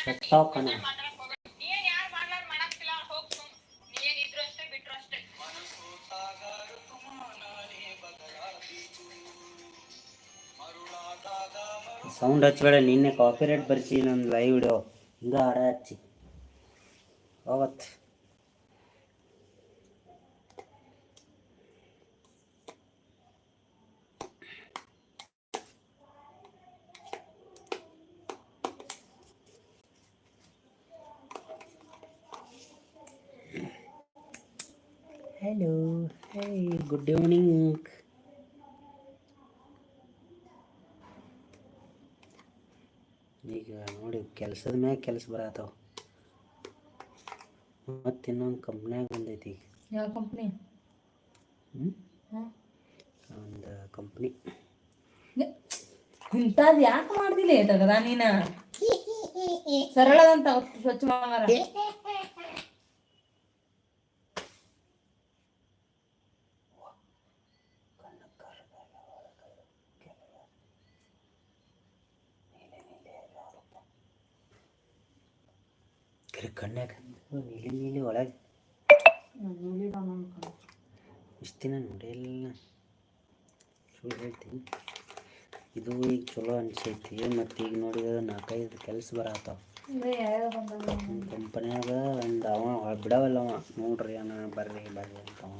ಸತ್ತಾವ್ ಕಣ ಸೌಂಡ್ ಹಚ್ಬೇಡ ನಿನ್ನೆ ಕಾಪಿರೇಟ್ ಬರ್ಸಿ ನನ್ನ ಲೈವ್ ವಿಡಿಯೋ ಹಿಂಗ ಹಾಡ ಹಚ್ಚಿ. ಅವತ್ತು. ಹಲೋ ಹೇ ಗುಡ್ ಈವ್ನಿಂಗ್ ಈಗ ನೋಡಿ ಕೆಲಸದ ಮ್ಯಾಗ ಕೆಲಸ ಬರತ್ತಾವ. ಮತ್ತೆ ಇನ್ನೊಂದು ಕಂಪ್ನ್ಯಾಗ ಬಂದೈತಿ ಈಗ. ಯಾವ ಕಂಪ್ನಿ ಒಂದು ಕಂಪ್ನಿ ಇಂಥದ್ದು ಯಾಕೆ ಮಾಡ್ದಿಲ್ಲ ತಗದ ನೀನ? ಸರಳದಂತ ಸ್ವಚ್ಛ ಮಾಮಾರ ಕರೆ ಕಣ್ಯಾಗ ನೀಲಿ ನೀಲಿ ಒಳಗೆ. ಇಷ್ಟು ದಿನ ನೋಡಿಲ್ಲ ಸುಳ್ಳು ಹೇಳ್ತೀನಿ. ಇದು ಈಗ ಚಲೋ ಅನ್ಸೈತಿ ಮತ್ತು ಈಗ ನೋಡಿದ್ರೆ ನಾಲ್ಕೈದು ಕೆಲಸ ಬರತ್ತಾವ ಕಂಪನ್ಯಾಗ ಒಂದು ಅವ ಬಿಡವಲ್ಲ ಅವ. ನೋಡ್ರಿ ಅಣ್ಣ ಬರ್ರಿ ಬರ್ರಿ ಅಂತ ಅವ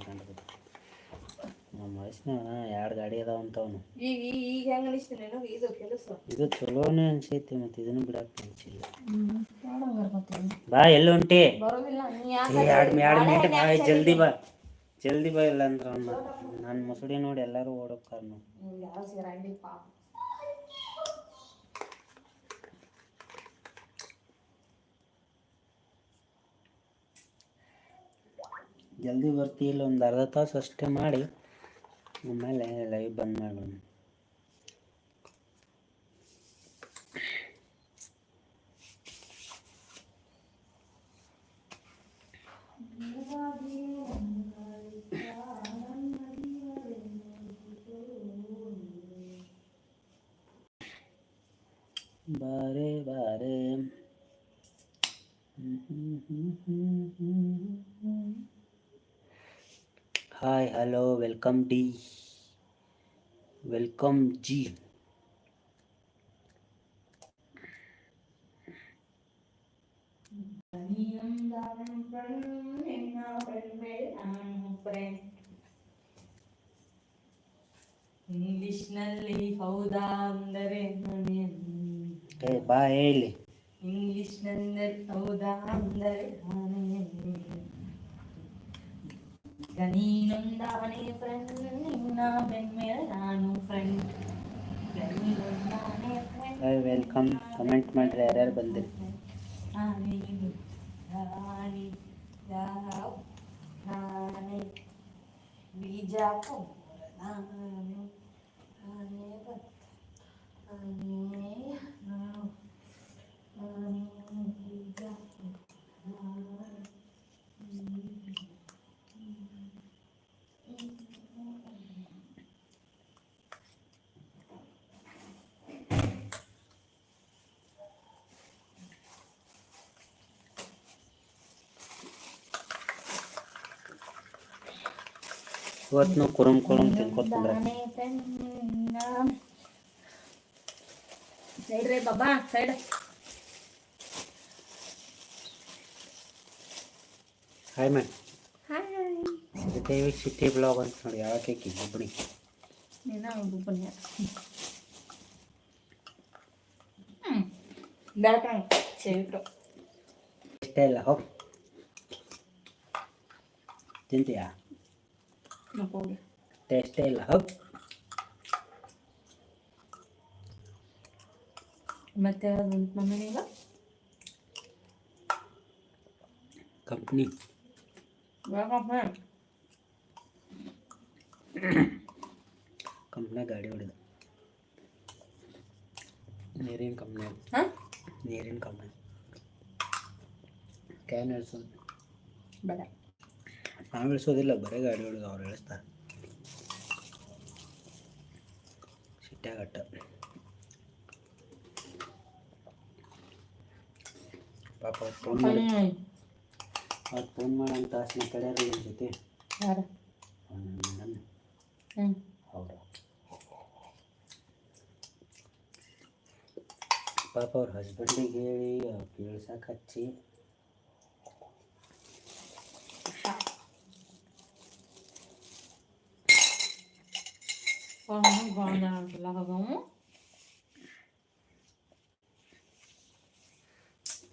ನಮ್ಮ ವಯಸ್ಸಿನಾಗ ಎರಡು ಗಾಡಿ ಅದಾವ ಅಂತ ಅವನು ಈಗ ಈಗ ಈಗ ಹೆಂಗ ಅನಿಸ್ತೀನಿ ಇದು ಕೆಲಸ. ಇದು ಚಲೋನೇ ಅನ್ಸೈತಿ ಮತ್ತೆ ಇದನ್ನು ಬಿಡಕ್ಕೆ ಅನ್ಸಿಲ್ಲ. ಬಾ ಎಲ್ಲಿ ಹೊಂಟಿ? ಬರೋದಿಲ್ಲ ನೀ ಯಾಕೆ ಎರಡು ಎರಡು ಮಿನಿಟ್ ಬಾ ಜಲ್ದಿ ಬಾ. ಜಲ್ದಿ ಬಾ ಇಲ್ಲ ಅಂದ್ರೆ ಅವ್ನು ನನ್ನ ಮುಸುಡಿ ನೋಡಿ ಎಲ್ಲರೂ ಓಡೋಕ್ಕಾರ ನಾವು ಯಾವ ಪಾಪ. ಜಲ್ದಿ ಬರ್ತಿ ಇಲ್ಲ ಒಂದು ಅರ್ಧ ತಾಸು ಅಷ್ಟೇ ಮಾಡಿ. ಆಮೇಲೆ ಲೈವ್ ಬಂದ್ ಮಾಡೋಣ ಬಾರೆ ಬಾರೆ ಹಾಯ್ ಹಲೋ ವೆಲ್ಕಮ್ ಡಿ ವೆಲ್ಕಮ್ ಜಿ ಇಂಗ್ಲಿಷ್ನಲ್ಲಿ ಹೌದಾ ಅಂದರೆ ಏ ಬಾ ಹೇಳಿ ಇಂಗ್ಲಿಷ್ನಲ್ಲಿ ಹೌದಾ ಅಂದರೆ ನೀನೊಂದಾನೆ ಫ್ರೆಂಡ್ ನಿನ್ನ ಬೆನ್ಮೇಲೆ ನಾನು ಫ್ರೆಂಡ್ ನೀನೊಂದಾನೆ ಫ್ರೆಂಡ್ ವೆಲ್ಕಮ್ ಕಮೆಂಟ್ ಮಾಡ್ರಿ ಯಾರ್ಯಾರು ಬಂದಿರಿ ರಾಣಿ ರಾಣಿ ಯಾವ ರಾಣಿ ಬಿಜಾಪುರ ನಾನು ಆನೆ ಬತ್ತ ಆನೆ ಇವತ್ತು ನಾವು ಕುರುಮ್ ಕುರುಮ್ ತಿನ್ಕೋತ ಸೈಡ್ ರೇ ಬಾಬಾ side. Hi ma'am hi city blog ಅಂತ ನೋಡಿ ಯಾವ ಕೇಕಿ ಒಬ್ಬನಿ ಇಷ್ಟ ಇಲ್ಲ ಹೋಗ್. ತಿಂತೀಯಾ? ಟೇಸ್ಟೇ ಇಲ್ಲ ಹೌದು. ಮತ್ತೆ ಮಮ್ಮೀಗ ಕಂಪ್ನಿ ಕಂಪ್ನ್ಯಾಗ ಗಾಡಿ ಹೊಡೆದ. ನೀರಿನ ಕಂಪ್ನಿ ಹಾಂ ನೀರಿನ ಕಂಪ್ನಿ ಕ್ಯಾನ್ ಬೇಡ ನಾವು ಇಳಿಸೋದಿಲ್ಲ ಬರೀ ಗಾಡಿ ಹೊಡೆದು ಅವ್ರು ಇಳಿಸ್ತಾರೆ ಸಿಟ್ಟಾಗಟ್ಟ ಪಾಪ ಫೋನ್ ಮಾಡಿ ಅವ್ರು ಫೋನ್ ಮಾಡೋ ಆಸೆ ಕಡೆಯಾರ ನಿಮ್ಮ ಜೊತೆ. ಹೌದು ಪಾಪ ಅವ್ರ ಹಸ್ಬೆಂಡಿಗೆ ಹೇಳಿ ಅವ್ರು ಕೇಳ್ಸಕ್ಕೆ ಹಚ್ಚಿ ಅವನು ಹೋಗವು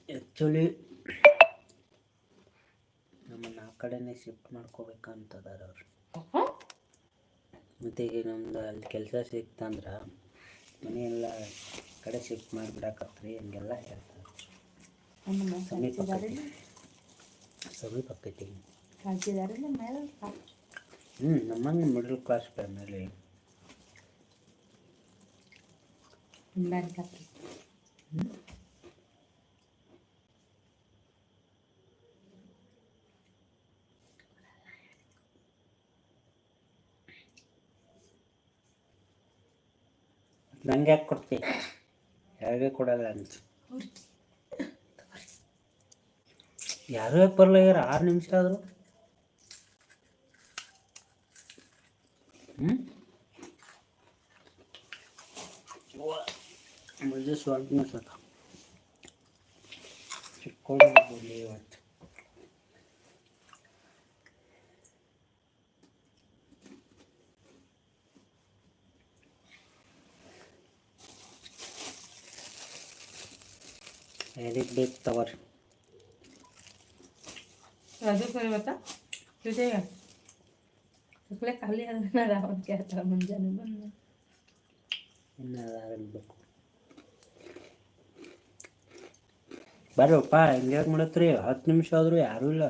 ಆ್ಯಕ್ಚುಲಿ ನಮ್ಮನ್ನು ಆ ಕಡೆನೇ ಶಿಫ್ಟ್ ಮಾಡ್ಕೋಬೇಕಂತದಾರ ಅವ್ರು. ಮತ್ತು ಈಗ ನಮ್ದು ಅಲ್ಲಿ ಕೆಲಸ ಸಿಕ್ತಂದ್ರೆ ಮನೆಯೆಲ್ಲ ಕಡೆ ಶಿಫ್ಟ್ ಮಾಡಿಬಿಡಕತ್ರಿ ಹಂಗೆಲ್ಲ ಹೇಳ್ತಾರೆ. ಸಮೀಪ ಆಕೈತಿ ಹ್ಞೂ ನಮ್ಮಂಗೆ ಮಿಡಲ್ ಕ್ಲಾಸ್ ಫ್ಯಾಮಿಲಿ ಹಿಂದಾರಿಕತ್ರಿ ನಂಗೆ ಯಾಕೆ ಕೊಡ್ತಿ? ಯಾರಿಗೂ ಕೊಡಲ್ಲ ಅಂತ ಯಾರು ಬರಲ್ಲ ಯಾರು ಆರು ನಿಮಿಷ ಆದರೂ. ಹ್ಞೂ સ્વાદ ન થતા કોણ બોલે એ વાત એડિટ બેક તવર अजून कोणी होता ಇನ್ನು ಅದಾಗಬೇಕು ಬರ್ರಪ್ಪ ಹೆಂಗ್ಯಾಕೆ ಮಾಡತ್ರಿ ಹತ್ತು ನಿಮಿಷ ಆದರೂ ಯಾರೂ ಇಲ್ಲ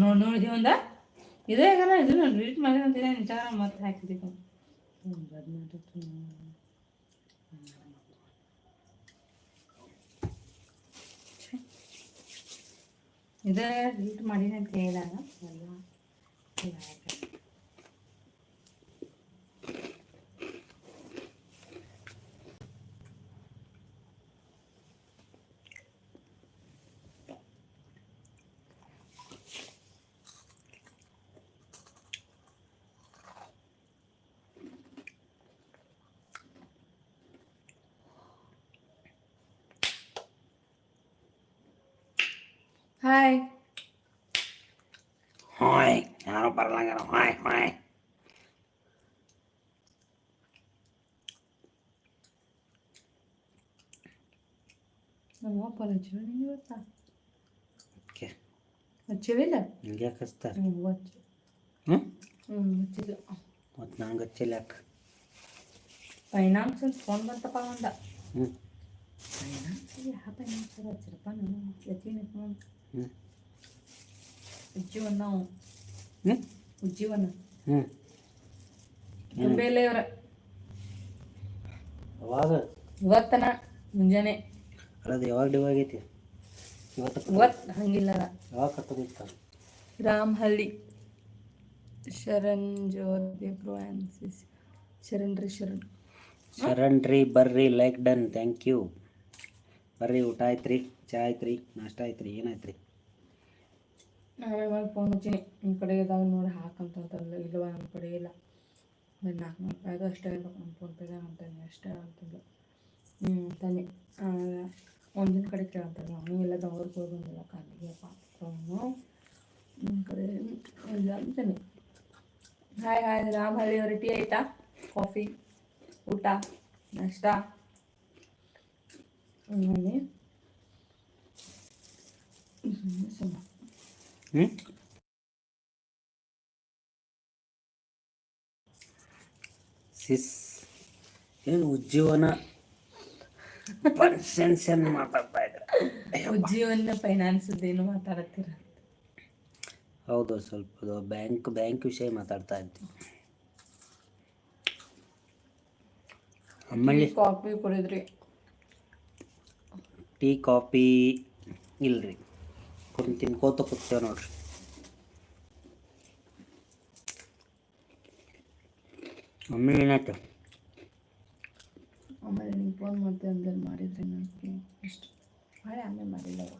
ನೋಡು ನೋಡು ನೋಡಿದೀವಿ ಒಂದ? ಇದೇ ಆಗಲ್ಲ, ಇದು ಡಿಲೀಟ್ ಮಾಡಿ ಅಂತೀನಿ ನಿಜಾರ ಮತ್ತೆ ಹಾಕಿದ್ದೀವಿ ಇದೇ ಡಿಲೀಟ್ ಮಾಡಿನಂತ ಅಂತ ಇದಾಗತ್ತೆ. ಹಾಯ್ ಹಾಯ್ ಯಾರು ಬರಲಾಗ್ಯಾರ ಹಾಯ್ ಹಾಯ್ ನಮ್ಮ ಅಪ್ಪ ಹಚ್ಚಿಲ್ಲ ನಿಂಗೆ ಗೊತ್ತಾ ಓಕೆ ಹಚ್ಚಿವಿಲ್ಲ ಹಿಂಗೆ ಹಚ್ತಾರೆ ಹ್ಞೂ ಹಚ್ಚು ಹ್ಞೂ ಹ್ಞೂ ಹಚ್ಚಿಲ್ಲ ಮತ್ತು ನಂಗೆ ಹಚ್ಚಿಲ್ಲ ಯಾಕೆ ಫೈನಾನ್ಸ್ ಅಂತ ಫೋನ್ ಬಂತಪ್ಪ ಒಂದ ಹ್ಞೂ ಫೈನಾನ್ಸ್ ಯಾವ ಫೈನಾನ್ಸ್ ಹಚ್ಚಿರಪ್ಪ ನಾನು ಯತೀನ ಫೋನ್ ಹ್ಞೂ ಉಜ್ಜೀವನ್ ನಾವು. ಹ್ಞೂ ಉಜ್ಜೀವನ್. ಹ್ಞೂ ತುಂಬೆಲೆ ಅವ್ರ ಅವಾಗ ಇವತ್ತನ ಮುಂಜಾನೆ. ಅಲ್ಲದು ಯಾವಾಗ ಡಿವ್ ಆಗೈತಿ? ಇವತ್ತು ಇವತ್ತು ಹಂಗಿಲ್ಲ ಯಾವಾಗ ಕಟ್ಟೋದಿತ್ತು ರಾಮಹಳ್ಳಿ. ಶರಣ್ ಜ್ಯೋತಿ ಫ್ರಾನ್ಸಿಸ್ ಶರಣ್. ರೀ ಶರಣ್ ಶರಣ್ ರೀ ಬರ್ರಿ ಲೈಕ್ ಡನ್ ಥ್ಯಾಂಕ್ ಯು ಬರ್ರಿ ಊಟ ಆಯ್ತು ರೀ ಚಾ ಆಯ್ತು ರೀ ನಾಷ್ಟ ಆಯ್ತು ರೀ ಏನಾಯ್ತು ರೀ ನಾವೇ ಫೋನ್ ಹಚ್ಚಿನಿ ನಿಮ್ಮ ಕಡೆ ಇದಾವೆ ನೋಡಿ ಹಾಕಂತ ಇಲ್ಲವ ನಮ್ಮ ಕಡೆ ಇಲ್ಲ. ಒಂದು ನಾಲ್ಕು ರೂಪಾಯಿದು ಅಷ್ಟೇ ಇರ್ಬೇಕು ನಮ್ಮ ಫೋನ್ ಪೇದಾಗ ಅಂತಾನೆ ಅಷ್ಟೇ ಅಂತಂದು ಹ್ಞೂ ಅಂತಾನೆ ಒಂದಿನ ಕಡೆ ಕೇಳಂತಾರೆ ಅವನು ಎಲ್ಲ ದವ್ರಿಗೆ ಹೋಗಿ ಬಂದಿಲ್ಲ ಕಾಲಿಗೆಪ್ಪ ಅವನು. ನಿಮ್ಮ ಕಡೆ ಅಂತಾನೆ ಹಾಯ್ ಹಾಯ್ ರಾಮಹಳ್ಳಿ ಅವ್ರ, ಟೀ ಆಯ್ತಾ? ಕಾಫಿ, ಊಟ, ನಾಷ್ಟ? ಹ್ಞೂ ಸಿಸ್ ಏನು ಉಜ್ಜೀವನ ಪರ್ಸೆನ್ಸ್ ಏನು ಮಾತಾಡ್ತಾ ಇದ್ದಾರೆ ಉಜ್ಜೀವನ ಫೈನಾನ್ಸ್ ಏನು ಮಾತಾಡತ್ತೀರ? ಹೌದು ಸ್ವಲ್ಪ ಬ್ಯಾಂಕ್ ಬ್ಯಾಂಕ್ ವಿಷಯ ಮಾತಾಡ್ತಾ ಇದ್ದೀವಿ ಆಮೇಲೆ ಕಾಫಿ ಕುಡಿದ್ರಿ. ಟೀ ಕಾಫಿ ಇಲ್ರಿ. ಕುಂತು ತಿನ್ಕೋತ ಕೂತೇವೆ ನೋಡ್ರಿ. ಆಮೇಲೆ ಏನಾಯ್ತು? ಆಮೇಲೆ ನೀವು ಫೋನ್ ಮಾಡ್ತೆ ಅಂದ್ರೆ ಮಾಡಿದ್ರೆ ನನಗೆ ಇಷ್ಟು ಮಾಡಿ ಆಮೇಲೆ ಮಾಡಿಲ್ಲ ಅವ್ರು.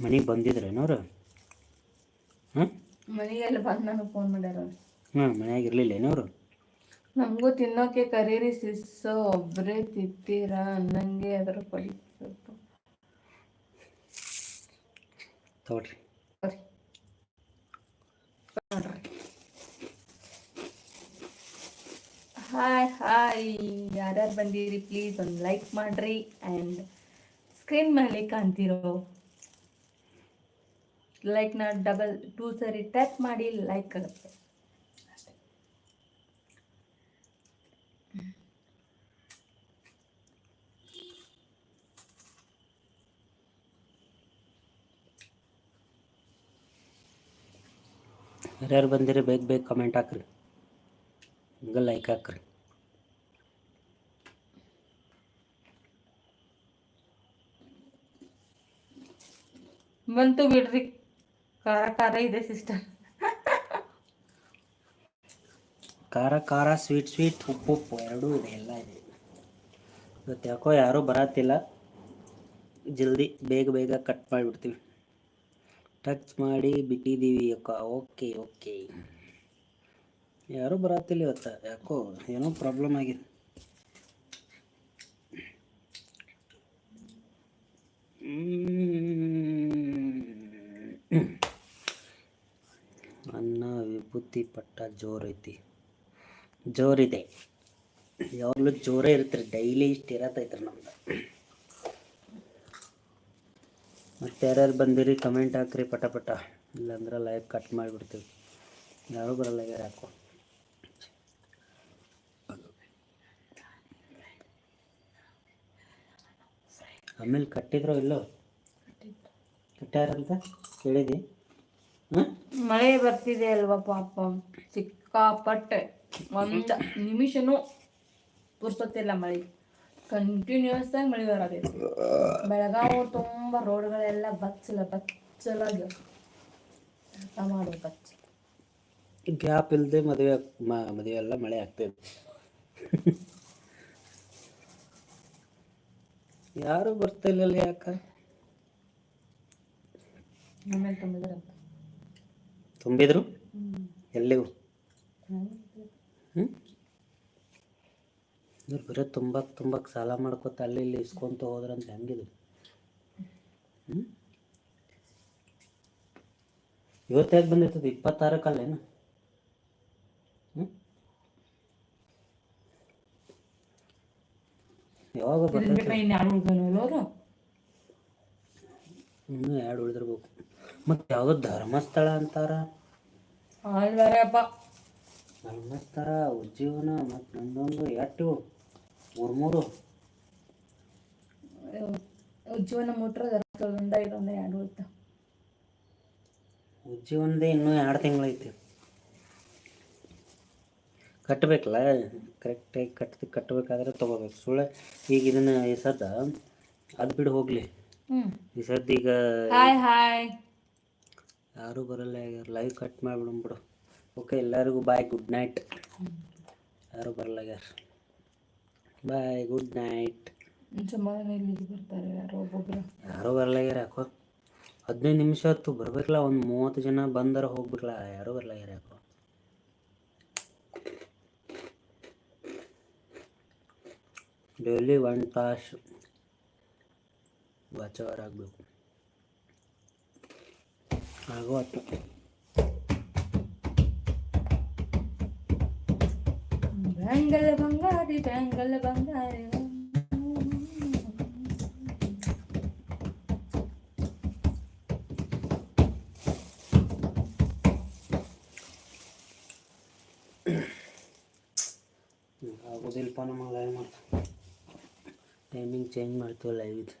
ಮನೆಗೆ ಬಂದಿದ್ರೇನವ್ರು ಹಾಂ? ಮನೆಗೆಲ್ಲ ಬಂದು ನನಗೆ ಫೋನ್ ಮಾಡ್ಯಾರ ಅವ್ರು. ಹಾಂ ಮನ್ಯಾಗ ಇರಲಿಲ್ಲ ಏನವ್ರು ನಮಗೂ ತಿನ್ನೋಕೆ ಕರೀರಿ ಸಿಸ್ಸು ಒಬ್ಬರೇ ತಿತ್ತೀರಾ ಅನ್ನಂಗೆ ಅದ್ರ ಕೊಡಿ ಸ್ವಲ್ಪ ತಗೊಳ್ರಿ. ನೋಡ್ರಿ ಹಾಯ್ ಹಾಯ್. ಯಾರ್ಯಾರು ಬಂದಿರಿ ಪ್ಲೀಸ್ ಒಂದು ಲೈಕ್ ಮಾಡ್ರಿ ಆ್ಯಂಡ್ ಸ್ಕ್ರೀನ್ ಮೇಲೆ ಕಾಣ್ತಿರೋ ಲೈಕ್ನ ಡಬಲ್ ಟೂ ಸರಿ ಟ್ಯಾಪ್ ಮಾಡಿ ಲೈಕ್ ಆಗುತ್ತೆ ಯಾರ್ಯಾರು ಬಂದಿರಿ ಬೇಗ ಬೇಗ ಕಮೆಂಟ್ ಹಾಕ್ರಿ. ಹಂಗೆ ಲೈಕ್ ಹಾಕ್ರಿ. ಬಂತು ಬಿಡ್ರಿ. ಖಾರ ಖಾರ ಇದೆ ಸಿಸ್ಟರ್ ಖಾರ ಖಾರ ಸ್ವೀಟ್ ಸ್ವೀಟ್ ಉಪ್ಪು ಉಪ್ಪು ಎರಡೂ ಇದೆ ಎಲ್ಲ ಇದೆ. ಇವತ್ತು ಯಾಕೋ ಯಾರೂ ಬರತ್ತಿಲ್ಲ. ಜಲ್ದಿ ಬೇಗ ಬೇಗ ಕಟ್ ಮಾಡಿಬಿಡ್ತೀವಿ. ಟಚ್ ಮಾಡಿ ಬಿಟ್ಟಿದ್ದೀವಿ ಅಕ್ಕ. Okay okay. ಯಾರೂ ಬರತ್ತಿಲ್ಲ ಇವತ್ತು? ಯಾಕೋ ಏನೋ ಪ್ರಾಬ್ಲಮ್ ಆಗಿದೆ. ಅನ್ನ ವಿಭೂತಿ ಪಟ್ಟ ಜೋರೈತಿ ಜೋರಿದೆ ಯಾವಾಗಲೂ ಜೋರೇ ಇರ್ತೀರಿ ಡೈಲಿ ಇಷ್ಟು ಇರತ್ತೈತ್ರಿ ನಮ್ದು. ಮತ್ತೆ ಯಾರ್ಯಾರು ಬಂದಿರಿ ಕಮೆಂಟ್ ಹಾಕ್ರಿ ಪಟ ಪಟ. ಇಲ್ಲಾಂದ್ರೆ ಲೈವ್ ಕಟ್ ಮಾಡಿಬಿಡ್ತೀವಿ. ಯಾರು ಬರಲ್ಲ ಯಾರು ಹಾಕು ಆಮೇಲೆ ಕಟ್ಟಿದ್ರು ಇಲ್ಲೋ? ಕಟ್ಟಾರಂತ ಕೇಳಿದಿ ಮಳೆ ಬರ್ತಿದೆ ಅಲ್ವಾ ಪಾಪ. ಸಿಕ್ಕಾಪಟ್ಟೆ. ಒಂದು ನಿಮಿಷನೂ ಪುರ್ಸೊತ್ತಿಲ್ಲ ಮಳೆ. ಕಂಟಿನ್ಯೂಸ್ ಆಗಿ ಮಳೆ ಬರತೈತಿ ಬೆಳಗಾವ್ ತುಂಬಾ ರೋಡ್ಗಳೆಲ್ಲ ಬಚ್ಚಲ ಬಚ್ಚಲಾಗಿ ಅರ್ಥ ಮಾಡೋ ಬಚ್ಚ ಗ್ಯಾಪ್ ಇಲ್ಲದೆ ಮದುವೆ ಮದುವೆ ಎಲ್ಲ ಮಳೆ ಆಗ್ತೈತಿ ಯಾರು ಬರ್ತಾ ಇಲ್ಲಲ್ಲ ಯಾಕ? ಆಮೇಲೆ ತುಂಬಿದ್ರಂತ ತುಂಬಿದ್ರು? ಎಲ್ಲಿಗೂ? ಹ್ಞೂ ಇವ್ರು ಬರೀ ತುಂಬಕ್ಕೆ ತುಂಬಕ್ಕೆ ಸಾಲ ಮಾಡ್ಕೊತ ಅಲ್ಲಿ ಇಲ್ಲಿ ಇಸ್ಕೊಂತ ಹೋದ್ರಂತ ಹೆಂಗಿದ್ರು? ಹ್ಞೂ ಇವತ್ತು ಯಾಕೆ ಬಂದಿರ್ತದೆ? ಇಪ್ಪತ್ತಾರಕ್ಕಲ್ಲೇನು? ಹ್ಞೂ ಯಾವಾಗ ಇನ್ನೂ ಎರಡು ಉಳಿದಿರ್ಬೇಕು? ಮತ್ತೆ ಯಾವುದೋ ಧರ್ಮಸ್ಥಳ ಅಂತಾರ? ಧರ್ಮಸ್ಥಳ ಉಜ್ಜೀವನ ಮತ್ತು ನಂದೊಂದು ಎಷ್ಟು ಮೂರು ಮೂರು ಉಜ್ಜೀವನ ಮುಟ್ರ ಒಂದ ಇದೊಂದು ಎರಡು ಉಳಿತ ಉಜ್ಜೀವನದ ಇನ್ನೂ ಎರಡು ತಿಂಗಳೈತಿ. ಕಟ್ಟಬೇಕಲ್ಲ? ಕರೆಕ್ಟಾಗಿ ಕಟ್ ಕಟ್ಟಬೇಕಾದ್ರೆ ತೊಗೋಬೇಕು. ಸುಳ್ಳೆ ಈಗ ಇದನ್ನ ಈ ಸದ್ದ ಅದು ಬಿಡು ಹೋಗ್ಲಿ. ಈ ಸದ್ದ ಈಗ ಹಾಯ್ ಹಾಯ್. ಯಾರೂ ಬರಲ್ಲ ಲೈವ್ ಕಟ್ ಮಾಡಿಬಿಡು ಓಕೆ ಎಲ್ಲರಿಗೂ ಬಾಯ್ ಗುಡ್ ನೈಟ್ ಯಾರು ಬರಲ್ಲ ಯಾರು? ಬಾಯ್ ಗುಡ್ ನೈಟ್ ಸಮಾಧಾನ ಬರ್ತಾರೆ ಯಾರೋ ಒಬ್ಬೊಬ್ರು. ಯಾರೂ ಬರಲ್ಲ ಯಾರು ಯಾಕೋ ಹದಿನೈದು ನಿಮಿಷ ಹೊತ್ತು ಬರ್ಬೇಕಲ್ಲ ಒಂದು ಮೂವತ್ತು ಜನ ಬಂದರ ಹೋಗ್ಬೇಕಲ್ಲ ಯಾರೋ ಬರ್ಲಾಗ್ಯಾರ ಯಾರು ಯಾಕೋ. ಡೈಲಿ ಒನ್ ತಾಸು. ವಾಚವರ್ ಆಗಬೇಕು ಆಗೋ ಹೊತ್ತು ಬ್ಯಾಂಗಲ್ ಬಂಗಾರಿ ಬ್ಯಾಂಗಲ್ ಬಂಗಾರಿ ಆಗೋದಿಲ್ಲಪ್ಪ ನಮಗೆ ಲೈವ್ ಮಾಡ್ತೀವಿ ಟೈಮಿಂಗ್ ಚೇಂಜ್ ಮಾಡ್ತೀವಿ ಲೈವ್ ಇದು